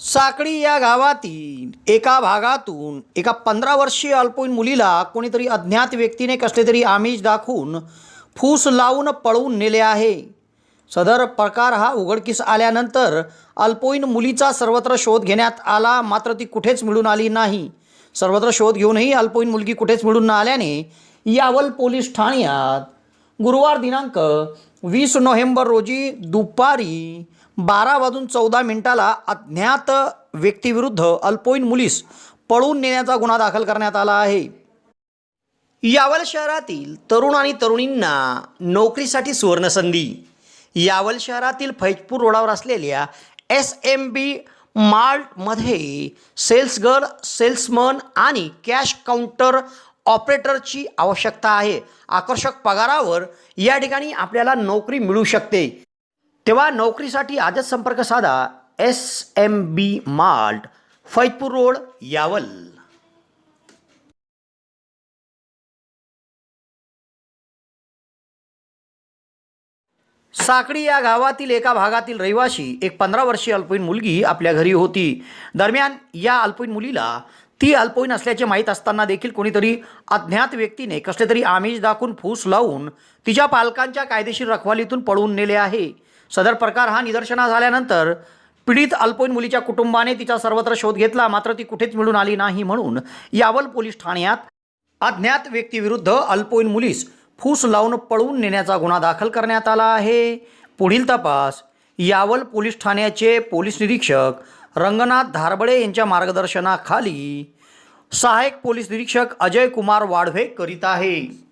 साकळी या गावातील एका भागातून एका पंधरा वर्षीय अल्पवयीन मुलीला कोणीतरी अज्ञात व्यक्तीने कसले तरी आमिष दाखवून फूस लावून पळवून नेले आहे. सदर प्रकार हा उघडकीस आल्यानंतर अल्पवयीन मुलीचा सर्वत्र शोध घेण्यात आला मात्र ती कुठेच मिळून आली नाही. सर्वत्र शोध घेऊनही अल्पवयीन मुलगी कुठेच मिळून न आल्याने यावल पोलीस ठाण्यात गुरुवार दिनांक वीस नोव्हेंबर रोजी दुपारी बारा वाजून चौदा मिनिटाला अज्ञात व्यक्तीविरुद्ध अल्पवयीन मुलीस पळून नेण्याचा गुन्हा दाखल करण्यात आला आहे. यावल शहरातील तरुण आणि तरुणींना नोकरीसाठी सुवर्णसंधी. यावल शहरातील फैजपूर रोडावर असलेल्या एस एम बी माल्टमध्ये सेल्स गर्ल सेल्समन आणि कॅश काउंटर ऑपरेटरची आवश्यकता आहे. आकर्षक पगारावर या ठिकाणी आपल्याला नोकरी मिळू शकते. तेव्हा नोकरीसाठी आजच संपर्क साधा. एस एम बी माल्ट फैजपूर रोड यावल. साकडी या गावातील एका भागातील रहिवाशी एक पंधरा वर्षीय अल्पवयीन मुलगी आपल्या घरी होती. दरम्यान या अल्पवयीन मुलीला ती अल्पवयीन असल्याचे माहीत असताना देखील कोणीतरी अज्ञात व्यक्तीने कसले तरी आमिष दाखवून फूस लावून तिच्या पालकांच्या कायदेशीर रखवालीतून पळवून नेले आहे. सदर प्रकार हा निदर्शना झाल्यानंतर पीडित अल्पवयीन मुलीच्या कुटुंबाने तिचा सर्वत्र शोध घेतला मात्र ती कुठेच मिळून आली नाही म्हणून यावल पोलीस ठाण्यात अज्ञात व्यक्तीविरुद्ध अल्पवयीन मुलीस फूस लावून पळवून नेण्याचा गुन्हा दाखल करण्यात आला आहे. पुढील तपास. यावल पोलीस ठाण्याचे पोलीस निरीक्षक रंगनाथ धारबळे यांच्या मार्गदर्शनाखाली सहाय्यक पोलीस निरीक्षक अजय कुमार वाढवे करीत आहे.